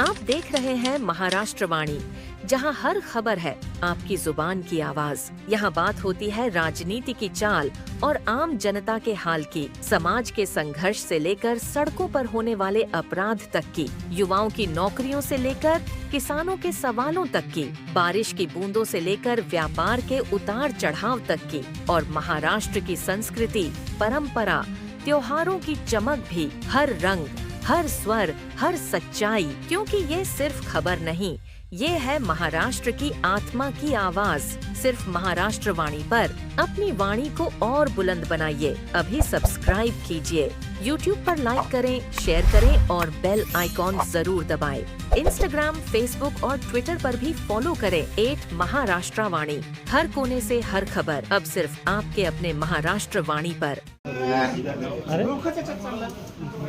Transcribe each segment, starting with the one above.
आप देख रहे हैं महाराष्ट्र वाणी, जहाँ हर खबर है आपकी ज़ुबान की आवाज़। यहाँ बात होती है राजनीति की चाल और आम जनता के हाल की, समाज के संघर्ष से लेकर सड़कों पर होने वाले अपराध तक की, युवाओं की नौकरियों से लेकर किसानों के सवालों तक की, बारिश की बूंदों से लेकर व्यापार के उतार चढ़ाव तक की और महाराष्ट्र की संस्कृति, परंपरा, त्योहारों की चमक भी, हर रंग हर स्वर, हर सच्चाई, क्योंकि ये सिर्फ़ खबर नहीं, ये है महाराष्ट्र की आत्मा की आवाज़। सिर्फ़ महाराष्ट्र वाणी पर अपनी वाणी को और बुलंद बनाइए। अभी सब्सक्राइब कीजिए। YouTube पर लाइक करें शेयर करें और बेल आइकॉन ज़रूर दबाएँ। इंस्टाग्राम फेसबुक और ट्विटर पर भी फॉलो करें। एट महाराष्ट्र वाणी हर कोने से हर खबर। अब सिर्फ़ आपके अपने महाराष्ट्र वाणी पर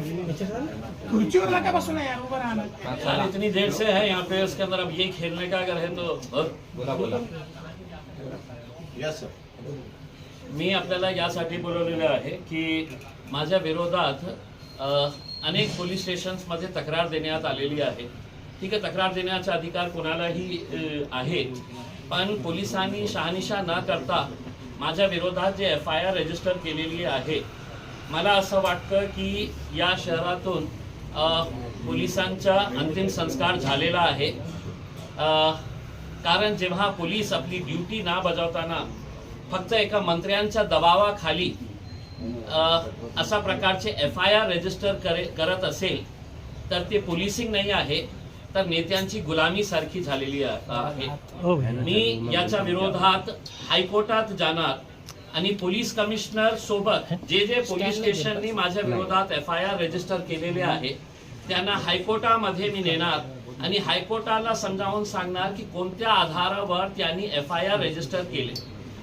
चाललं खुर्चीवर नका बसू ना यार इतनी देर से है यहाँ पे उसके अंदर अब ये खेलने का अगर है तो और बोला बोला। यस सर मी आपल्याला यासाठी बोलवलेलं आहे की माझ्या विरोधात अनेक पोलीस स्टेशन्समध्ये तक्रार देण्यात आलेली आहे. ठीक आहे तक्रार देण्याचा अधिकार कोणालाही आहे. पण पोलिसांनी शहानिशा न करता माझ्या विरोधात जे एफ आय आर रजिस्टर केलेली आहे मला असं वाटतं की या शहरातून पोलिसांचा अंतिम संस्कार झालेला आहे. कारण जेव्हा पोलीस आपली ड्युटी ना बजावताना फक्त एका मंत्र्यांच्या दबावाखाली अशा प्रकारचे एफ आय आर रजिस्टर करे करत असेल तर ते पोलिसिंग नाही आहे तर नेत्यांची गुलामी सारखी झालेली आहे. मी याच्या विरोधात हायकोर्टात जाणार आणि पोलीस कमिशनर सोबत जे जे पोलीस स्टेशननी माझ्या विरोधात एफ आय आर रजिस्टर केलेले आहे त्यांना हायकोर्टामध्ये मी नेणार. आणि हायकोर्टाला समजावून सांगणार की कोणत्या आधारावर त्यांनी एफ आय आर रजिस्टर केले.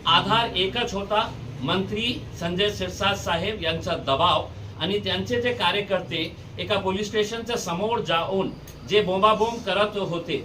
आधार एकच होता मंत्री संजय सिरसाट साहेब यांचा दबाव. आणि त्यांचे जे कार्यकर्ते एका पोलीस स्टेशनच्या समोर जाऊन जे बोंबाबोंब करत होते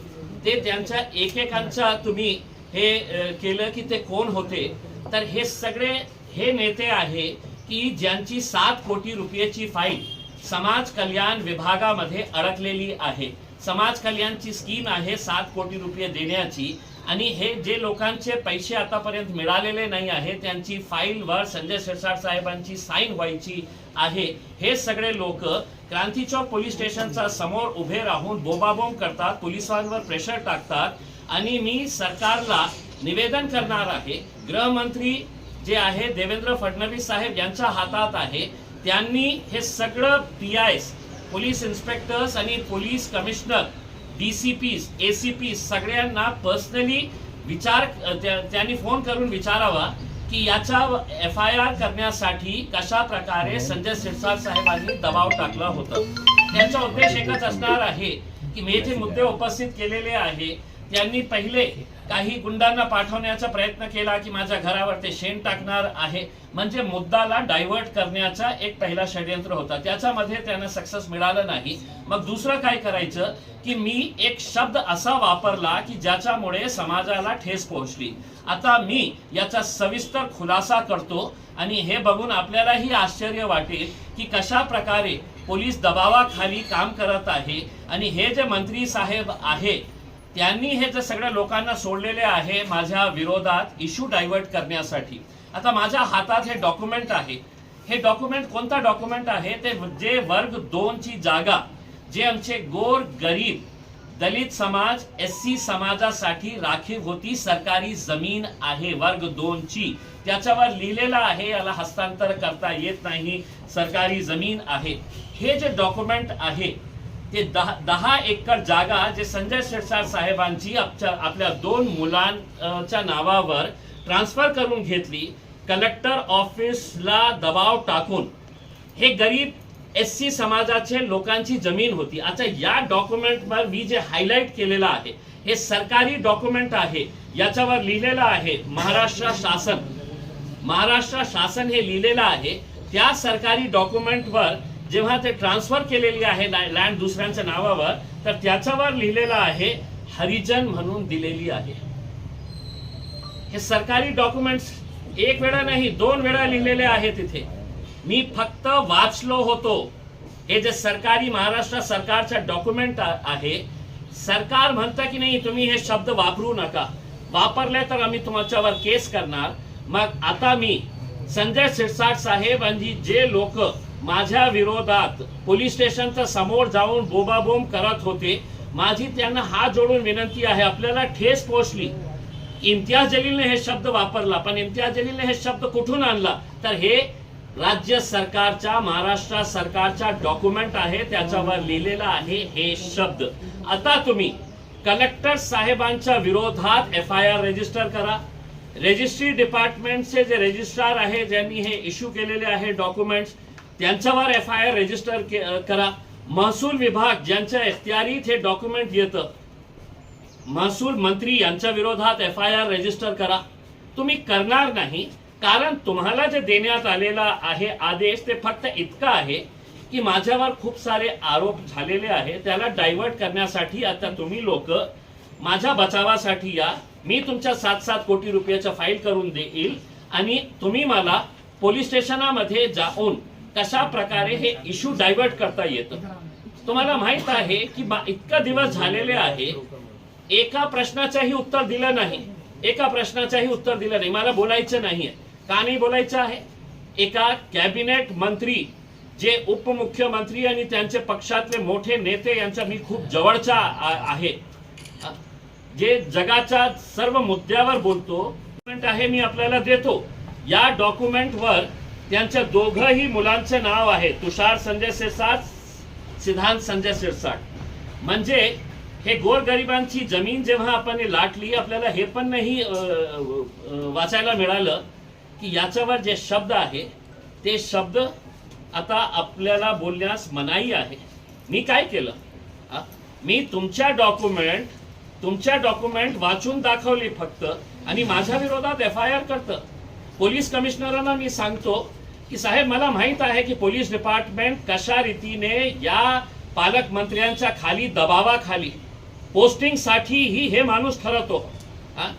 ते त्यांच्या एकेकांच्या तुम्ही हे केलं की ते कोण होते? तर हे सगळे हे नेते आहे की ज्यांची सात कोटी रुपयाची फाईल समाज कल्याण विभागामध्ये अडकलेली आहे. समाज कल्याणची स्कीम आहे सात कोटी रुपये देण्याची आणि हे जे लोकांचे पैसे आतापर्यंत मिळालेले नाही आहे त्यांची फाईलवर संजय सिरसाट साहेबांची साईन व्हायची आहे. हे सगळे लोक क्रांती चौक पोलीस स्टेशनच्या समोर उभे राहून बोबाबोंब करतात पोलिसांवर प्रेशर टाकतात आणि मी सरकारला निवेदन करणार आहे. गृहमंत्री जे आहे देवेंद्र फडणवीस साहेब यांच्या हातात आहे. त्यांनी हे सगळं पी आयस पोलीस इन्स्पेक्टर्स आणि police commissioner D C Ps A C P सगळ्यांना पर्सनली विचार त्या- त्यांनी फोन करून विचारावा की याचा एफ आय आर करण्यासाठी कशा प्रकारे संजय सिरसाट साहेबांनी दबाव टाकला होता. त्यांचा उद्देश एकच असणार आहे की मी जे मुद्दे उपस्थित केलेले आहे. त्यांनी पहिले काही गुंडांना पाठवण्याचा प्रयत्न केला की माझ्या घरावर ते शेण टाकणार आहे. म्हणजे मुद्दाला डायव्हर्ट करण्याचा एक पहिला षडयंत्र होता. त्याच्यामध्ये त्यांना सक्सेस मिळालं नाही. मग दुसरं काय करायचं की मी एक शब्द असा वापरला की ज्याच्यामुळे समाजाला ठेस पोहोचली. आता मी याचा सविस्तर खुलासा करतो आणि हे बघून आपल्यालाही आश्चर्य वाटेल की कशा प्रकारे पोलीस दबावाखाली काम करत आहे. आणि हे जे मंत्री साहेब आहे त्यांनी हे जे सगळ्या लोकांना सोडलेले आहे माझ्या विरोधात इश्यू डायव्हर्ट करण्यासाठी. आता माझ्या हातात हे डॉक्युमेंट आहे. हे डॉक्युमेंट कोणता डॉक्युमेंट आहे? ते जे वर्ग दोनची जागा जे आमचे गोर गरीब दलित समाज एस सी समाजासाठी राखीव होती सरकारी जमीन आहे वर्ग दोनची त्याच्यावर लिहिलेलं आहे याला हस्तांतर करता येत नाही सरकारी जमीन आहे. हे जे डॉक्युमेंट आहे ते दहा दहा एकर जागा जे संजय शिरसाट साहेबांची आपल्या दोन मुलांच्या नावावर ट्रान्सफर करून घेतली कलेक्टर ऑफिसला दबाव टाकून. हे गरीब एस सी समाजाचे लोकांची जमीन होती. आता या डॉक्युमेंटवर मी जे हायलाईट केलेलं आहे हे सरकारी डॉक्युमेंट आहे याच्यावर लिहिलेलं आहे महाराष्ट्र शासन. महाराष्ट्र शासन हे लिहिलेलं आहे त्या सरकारी डॉक्युमेंटवर जेव्हा ते ट्रान्सफर केलेली आहे लँड दुसऱ्यांच्या नावावर तर त्याच्यावर लिहिलेलं आहे हरिजन म्हणून दिलेली आहे. हे सरकारी डॉक्युमेंट्स एक वेळा नाही दोन वेळा लिहिलेले आहे तिथे मी फक्त वाचलो होतो. हे जे सरकारी महाराष्ट्र सरकारचा डॉक्युमेंट आहे सरकार म्हणतं की नाही तुम्ही हे शब्द वापरू नका. वापरले तर आम्ही तुमच्यावर केस करणार. मग आता मी संजय सिरसाट साहेब आणि जे लोक माझ्या विरोधात पोलीस स्टेशनच्या समोर जाऊन बोबाबोम करत होते. माझी त्यांना हात जोडून विनंती आहे आपल्याला ठेस पोहोचली. इम्तियाज जलीलने हे शब्द वापरला पण इम्तियाज जलीलने हे शब्द कुठून आणला? तर हे राज्य सरकारच्या महाराष्ट्र सरकारच्या डॉक्युमेंट आहे त्याच्यावर लिहिलेला आहे हे शब्द. आता तुम्ही कलेक्टर साहेबांच्या विरोधात एफ आय आर रजिस्टर करा. रजिस्ट्री डिपार्टमेंटचे जे रजिस्ट्रार आहे ज्यांनी हे इश्यू केलेले आहे डॉक्युमेंट्स त्यांच्यावर एफ आय आर रजिस्टर करा. महसूल विभाग ज्यांच्या इख्तियारीत हे डॉक्युमेंट येतं महसूल मंत्री यांच्या विरोधात एफ आय आर रजिस्टर करा. तुम्ही करणार नाही कारण तुम्हाला जे देण्यात आलेला आहे आदेश ते फक्त इतका आहे की माझ्यावर खूप सारे आरोप झालेले आहे त्याला डायव्हर्ट करण्यासाठी आता तुम्ही लोक माझ्या बचावासाठी या. मी तुमच्या सात सात कोटी रुपयाच्या फाईल करून देईल आणि तुम्ही मला पोलीस स्टेशनामध्ये जाऊन कशा प्रकारे हे इश्यू डायव्हर्ट करता येतं? तुम्हाला माहीत आहे की इतका दिवस झालेले आहे एका प्रश्नाचंही उत्तर दिलं नाही. एका प्रश्नाचंही उत्तर दिलं नाही. मला बोलायचं नाही का नाही बोलायचं आहे. एका कॅबिनेट मंत्री जे उपमुख्यमंत्री आणि त्यांचे पक्षातले मोठे नेते यांचा मी खूप जवळचा आहे जे जगाच्या सर्व मुद्द्यावर बोलतो आहे मी आपल्याला देतो. या डॉक्युमेंटवर त्यांच्या दोघंही मुलांचे नाव आहे तुषार संजय सिरसाट सिद्धांत संजय सिरसाट म्हणजे हे गोरगरिबांची जमीन जेव्हा आपण लाटली आपल्याला हे पण नाही वाचायला मिळालं की याच्यावर जे शब्द आहे ते शब्द आता आपल्याला बोलण्यास मनाई आहे. मी काय केलं? मी तुमच्या डॉक्युमेंट तुमच्या डॉक्युमेंट वाचून दाखवली फक्त आणि माझ्या विरोधात एफ आय आर करतं. पोलीस कमिशनरांना मी सांगतो की साहेब मला माहीत आहे की पोलीस डिपार्टमेंट कशा रीतीने या पालकमंत्र्यांच्या खाली दबावाखाली पोस्टिंगसाठीही हे माणूस ठरवतो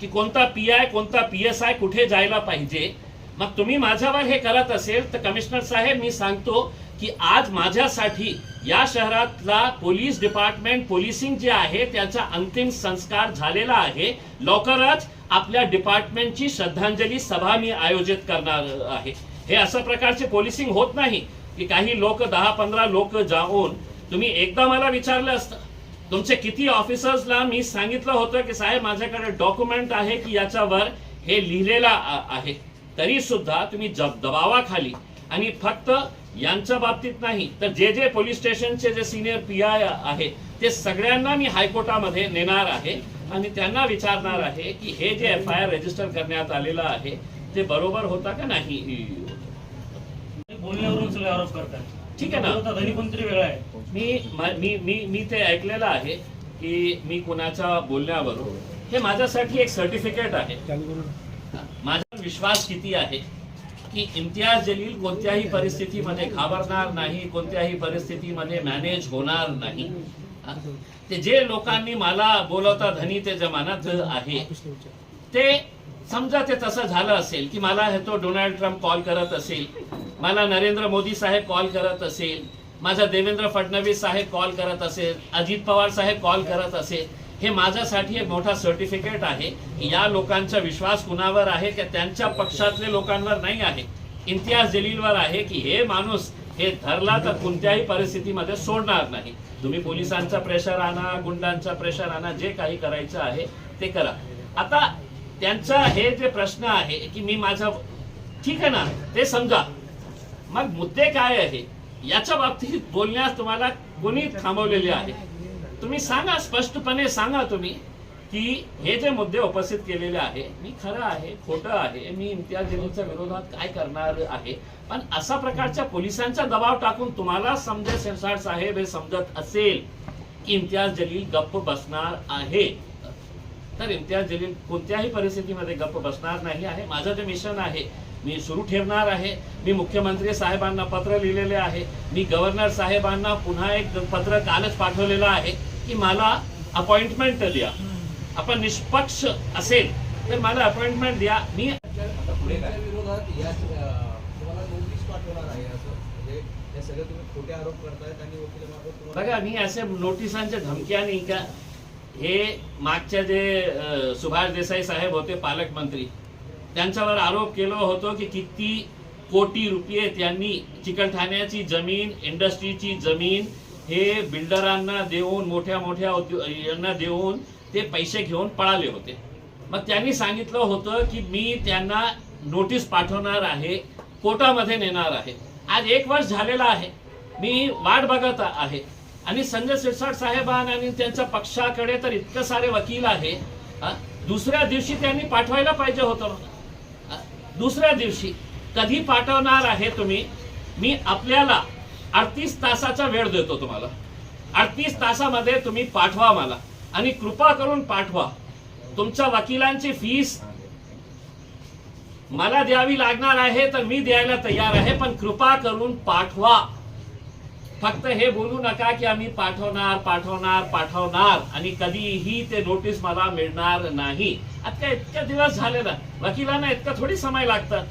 की कोणता पी आय कोणता पी एस आय कुठे जायला पाहिजे. मग तुम्ही माझ्यावर हे करत असेल तर कमिशनर साहेब मी सांगतो की आज माझ्यासाठी या शहरातला पोलीस डिपार्टमेंट पोलिसिंग जे आहे त्याचा अंतिम संस्कार झालेला आहे. लवकरच आपल्या डिपार्टमेंटची श्रद्धांजली सभा मी आयोजित करणार आहे. हे अशा प्रकारचे पोलिसिंग होत नाही की काही लोक दहा पंधरा लोक जाऊन तुम्ही एकदा मला विचारलं असतं. तुमचे किती ऑफिसर्सला मी सांगितलं होतं की साहेब माझ्याकडे डॉक्युमेंट आहे की याच्यावर हे लिहिलेलं आ- आहे. तरी सुद्धा तुम्ही जब दबावाखाली. आणि फक्त यांच्या बाबतीत नाही तर जे जे पोलीस स्टेशनचे जे सिनियर पी आय आहे ते सगळ्यांना मी हायकोर्टामध्ये नेणार आहे. आणि त्यांना विचारणार आहे की हे जे एफ आय आर रजिस्टर करण्यात आलेलं आहे ते बरोबर होता का नाही? बोलण्यावरून सगळे आरोप करतात. ठीक आहे ना. विरोधात धनी कोणतरी वेगळा आहे. मी म- मी मी ते ऐकलेलं आहे की मी कुणाच्या बोलण्यावरून हे माझ्यासाठी एक सर्टिफिकेट आहे. माझा विश्वास किती आहे की इम्तियाज जलील कोणत्याही परिस्थितीमध्ये घाबरणार नाही कोणत्याही परिस्थितीमध्ये मॅनेज होणार नाही? ते जे लोकांनी मला बोलवता धनी ते जमानत आहे. ते समजा ते तसं झालं असेल की मला हे तो डोनाल्ड ट्रम्प कॉल करत असेल मला नरेंद्र मोदी साहेब कॉल करत असेल माझा देवेंद्र फडणवीस साहेब कॉल करत असेल अजित पवार साहेब कॉल करत असेल हे माझ्यासाठी एक मोठा सर्टिफिकेट आहे या लोकांचा विश्वास कुणावर आहे की त्यांच्या पक्षातले लोकांवर नाही आहे. इम्तियाज जलीलवर आहे की हे माणूस हे धरला तर कोणत्याही परिस्थितीमध्ये सोडणार नाही. तुम्ही पोलिसांचा प्रेशर आणा गुंडांचा प्रेशर आणा जे काही करायचं आहे ते करा. आता त्यांचा हे जे प्रश्न आहे की मी माझा ठीक आहे ना ते समजा. मग मुद्दे काय आहे? याच्या बाबतीत बोलण्यास तुम्हाला कोणी थांबवलेले आहे? तुम्ही सांगा स्पष्टपणे सांगा तुम्ही की हे जे मुद्दे उपस्थित केलेले आहे मी खरं आहे खोटं आहे मी इम्तियाज जलीलच्या विरोधात काय करणार आहे? पण अशा प्रकारच्या पोलिसांचा दबाव टाकून तुम्हाला समजा सिरसाट साहेब हे समजत असेल की इम्तियाज जलील गप्प बसणार आहे. तर इम्तियाज जलील कोणत्याही परिस्थितीमध्ये गप्प बसणार नाही आहे. माझं जे मिशन आहे मी सुरू ठेवणार आहे. मी मुख्यमंत्री साहेबांना पत्र लिहिलेले आहे. मी गव्हर्नर साहेबांना पुन्हा एक पत्र कालच पाठवलेलं आहे की मला अपॉइंटमेंट द्या आपण निष्पक्ष असेल तर मला अपॉइंटमेंट द्या मी असं. म्हणजे या सगळे तुम्ही खोटे आरोप करतायत आणि वकिलामार्फत तुम्हाला बघा मी असे नोटिसांच्या धमक्या नाही का? हे मागच्या जे सुभाष देसाई साहेब होते पालकमंत्री त्यांच्यावर आरोप केला होतो की किती कोटी रुपये त्यांनी चिकलठाण्याची जमीन इंडस्ट्रीची जमीन हे बिल्डरांना देऊन मोठ्या मोठ्या यांना देऊन ते पैसे घेऊन पळाले होते. मग त्यांनी सांगितलं होतं की मी त्यांना नोटीस पाठवणार आहे कोर्टामध्ये नेणार आहे. आज एक वर्ष झालेला आहे. मी वाट बघत आहे. आणि संजय सिरसाट साहेबांना आणि त्यांच्या पक्षाकडे तर इतकं सारे वकील आहे दुसऱ्या दिवशी त्यांनी पाठवायला पाहिजे होतं. दुसऱ्या दिवशी कधी पाठवणार आहे तुम्ही? मी आपल्याला अडतीस तासाचा वेळ देतो तुम्हाला. अडतीस तासामध्ये तुम्ही पाठवा मला आणि कृपा करून पाठवा. तुमच्या वकिलांची फीस मला द्यावी लागणार आहे तर मी द्यायला तयार आहे पण कृपा करून पाठवा. फक्त हे बोलू नका की आम्ही पाठवणार पाठवणार पाठवणार आणि कधीही ते नोटीस मला मिळणार नाही. आता इतक्या दिवस झाले ना वकिलांना इतका थोडी समय लागतात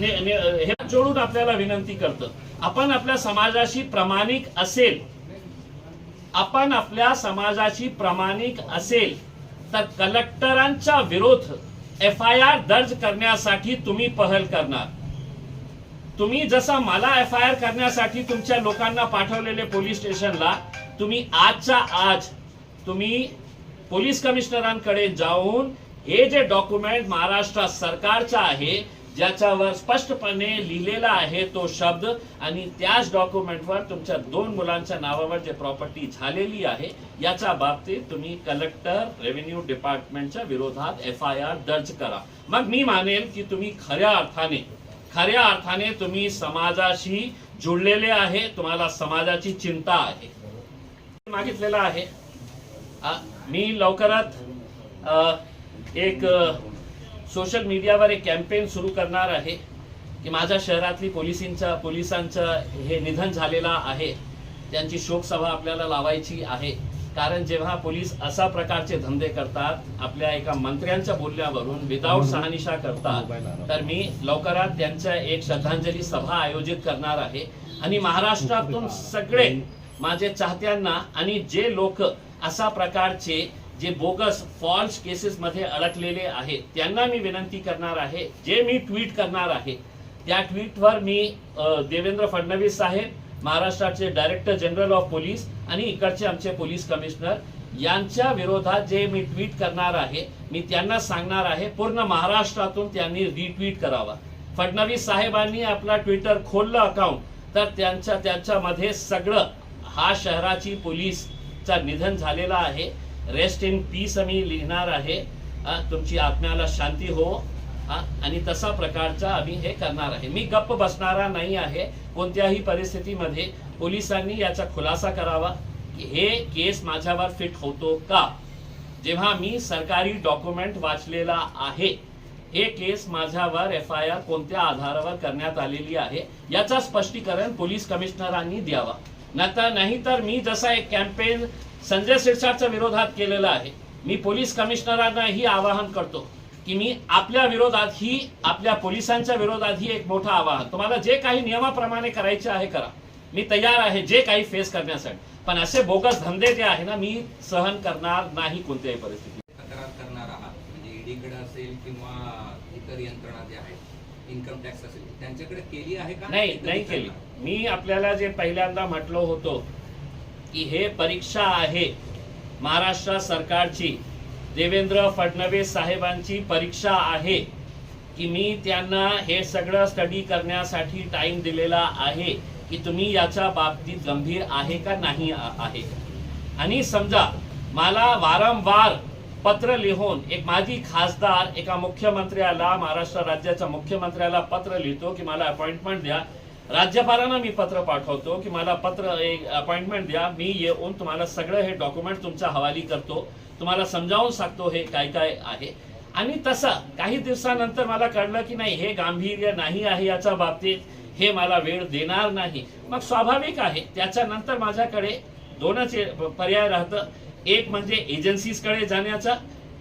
हे जोडून आपल्याला विनंती करतो. आपण आपल्या समाजाशी प्रामाणिक असेल आपण आपल्या समाजाशी प्रामाणिक असेल तर कलेक्टरांच्या विरोध एफ आय आर दर्ज करण्यासाठी तुम्ही पहल करणार. तुम्ही जसा मला एफ आय आर करण्यासाठी तुमच्या लोकांना पाठवलेले पोलीस स्टेशनला तुम्ही आजच्या आज तुम्ही पोलीस कमिशनरांकडे जाऊन हे जे डॉक्युमेंट महाराष्ट्र सरकारचं आहे ज्याच्यावर स्पष्टपणे लिहिलेला आहे तो शब्द आणि त्याच डॉक्युमेंटवर तुमच्या दोन मुलांच्या नावावर जे प्रॉपर्टी झालेली आहे याच्या बाबतीत तुम्ही कलेक्टर रेव्हेन्यू डिपार्टमेंटच्या विरोधात एफ आय आर दर्ज करा. मग मी मानेल की तुम्ही खऱ्या अर्थाने खऱ्या अर्थाने तुम्ही समाजाशी जुळलेले आहे तुम्हाला समाजाची चिंता आहे. मागितलेलं आहे. मी लवकरात एक सोशल मीडियावर एक कॅम्पेन सुरू करणार आहे की माझ्या शहरातली पोलिसींच्या पोलिसांचं हे निधन झालेलं आहे. त्यांची शोकसभा आपल्याला लावायची आहे. कारण जेव्हा पोलीस अशा प्रकारचे धंदे करतात आपल्या एका मंत्र्यांच्या बोलण्यावरून विदाऊट शहानिशा करतात तर मी लवकरात त्यांच्या एक श्रद्धांजली सभा आयोजित करणार आहे. आणि महाराष्ट्रातून सगळे माझे चाहत्यांना आणि जे लोक अशा प्रकारचे जे बोगस फॉल्स केसेस मध्ये अडकलेले आहेत त्यांना मी विनंती करणार आहे जे मी ट्विट करणार आहे त्या ट्विटवर मी देवेंद्र फडणवीस साहेब महाराष्ट्राचे डायरेक्टर जनरल ऑफ पोलीस आणि इकडचे आमचे पोलीस कमिशनर यांच्या विरोधात जे मी ट्विट करणार आहे मी त्यांना सांगणार आहे पूर्ण महाराष्ट्रातून त्यांनी रिट्विट करावा. फडणवीस साहेबांनी आपला ट्विटर खोललं अकाउंट तर त्यांच्या त्यांच्यामध्ये सगळं हा शहराची पोलीसचा निधन झालेला आहे. रेस्ट इन पीस आम्ही लिहिणार आहे. तुमची आत्म्याला शांती हो. आणि तसा प्रकारचा आम्ही हे करणार आहे. मी गप्प बसणारा नाही आहे. कोणत्याही परिस्थितीमध्ये पोलिसांनी याचा खुलासा करावा की हे केस माझ्यावर फिट होतो का? जेव्हा मी सरकारी डॉक्युमेंट वाचलेला आहे हे केस माझ्यावर एफ आय आर कोणत्या आधारावर करण्यात आलेली आहे याचा स्पष्टीकरण पोलीस कमिशनरांनी द्यावा. नाता नाही तर मी जसा एक कॅम्पेन संजय सिरसाटच्या विरोधात केलेला आहे मी पोलीस कमिशनरांना ही आवाहन करतो की मी आपल्या विरोधात ही आपल्या पोलिसांच्या विरोधात ही एक मोठं आवाहन. तुम्हाला जे काही नियमाप्रमाणे करायचे आहे करा. मी तयार आहे जे काही फेस करण्यासाठी. पण असे बोगस धंदे जे आहे ना मी सहन करणार नाही कोणत्याही परिस्थितीत. तक्रार करणार आहात. म्हणजे ईडीकडे असेल किंवा इतर यंत्रणा ज्या आहेत इन्कम टॅक्स असेल त्यांच्याकडे केली आहे का? नाही नाही केली? मी आपल्याला जे पहिल्यांदा म्हटलो होतो की हे परीक्षा आहे महाराष्ट्र सरकारची. देवेंद्र फडणवीस साहेबांची परीक्षा आहे की मी त्यांना हे सगळं स्टडी करण्यासाठी टाइम दिलेला आहे की तुम्ही याच्या बाबतीत गंभीर आहे का नाही आहे? आणि समजा मला वारंवार पत्र लिहून एक माजी खासदार एका मुख्यमंत्र्याला महाराष्ट्र राज्याच्या मुख्यमंत्र्याला पत्र लिहितो की मला अपॉइंटमेंट द्या. राज्यपालांना मी पत्र पाठवतो की मला पत्र एक अपॉइंटमेंट द्या. मी येऊन तुम्हाला सगळं हे डॉक्युमेंट तुमच्या हवाली करतो. तुम्हाला समजावून सांगतो हे काय काय आहे. आणि तसं काही दिवसानंतर मला कळलं की नाही हे गांभीर्य नाही आहे याच्या बाबतीत हे मला वेळ देणार नाही. मग स्वाभाविक आहे त्याच्यानंतर माझ्याकडे दोनच पर्याय राहतं. एक म्हणजे एजन्सीजकडे जाण्याचा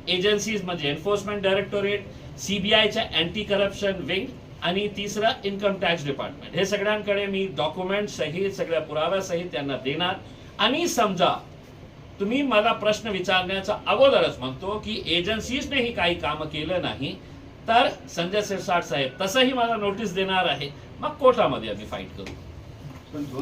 एजन्सीज म्हणजे एन्फोर्समेंट डायरेक्टोरेट सीबीआयच्या अँटी करप्शन विंग आणि तिसरं इन्कम टॅक्स डिपार्टमेंट हे सगळ्यांकडे मी डॉक्युमेंट सहित सगळ्या पुराव्यासहित त्यांना देणार. आणि समजा तुम्ही मला प्रश्न विचारण्याचा अगोदरच म्हणतो की एजन्सीजनेही काही कामं केलं नाही तर संजय सिरसाट साहेब तसंही मला नोटीस देणार आहे. मग कोर्टामध्ये आम्ही फाईट करू.